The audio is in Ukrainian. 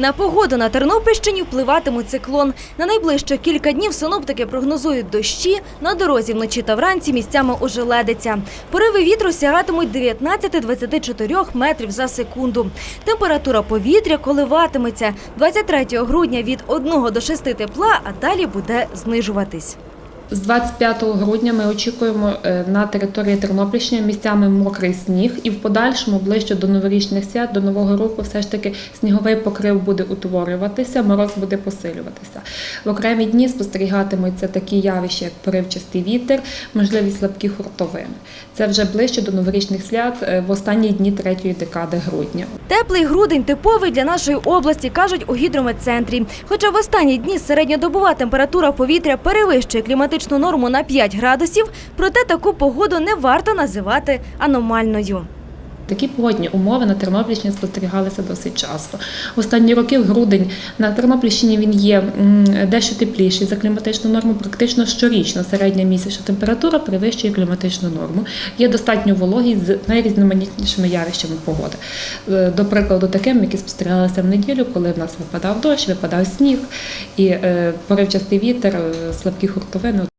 На погоду на Тернопільщині впливатиме циклон. На найближчі кілька днів синоптики прогнозують дощі, на дорозі вночі та вранці місцями ожеледиться. Пориви вітру сягатимуть 19-24 метрів за секунду. Температура повітря коливатиметься 23 грудня від 1 до 6 тепла, а далі буде знижуватись. З 25 грудня ми очікуємо е, на території Тернопільщини місцями мокрий сніг, і в подальшому ближче до новорічних свят, до нового року, все ж таки сніговий покрив буде утворюватися, мороз буде посилюватися. В окремі дні спостерігатимуться такі явища, як поривчастий вітер, можливі слабкі хуртовини. Це вже ближче до новорічних свят е, в останні дні третьої декади грудня. Теплий грудень типовий для нашої області, кажуть у гідрометцентрі. Хоча в останні дні середньодобова температура повітря перевищує кліматичну норму на 5 градусів, проте таку погоду не варто називати аномальною. Такі погодні умови на Тернопільщині спостерігалися досить часто. Останні роки в грудень на Тернопільщині він є дещо тепліший за кліматичну норму. Практично щорічно середня місячна температура перевищує кліматичну норму. Є достатньо вологість з найрізноманітнішими явищами погоди. Е, До прикладу, таким, які спостерігалися в неділю, коли в нас випадав дощ, випадав сніг і е, поривчастий вітер, е, слабкі хуртовини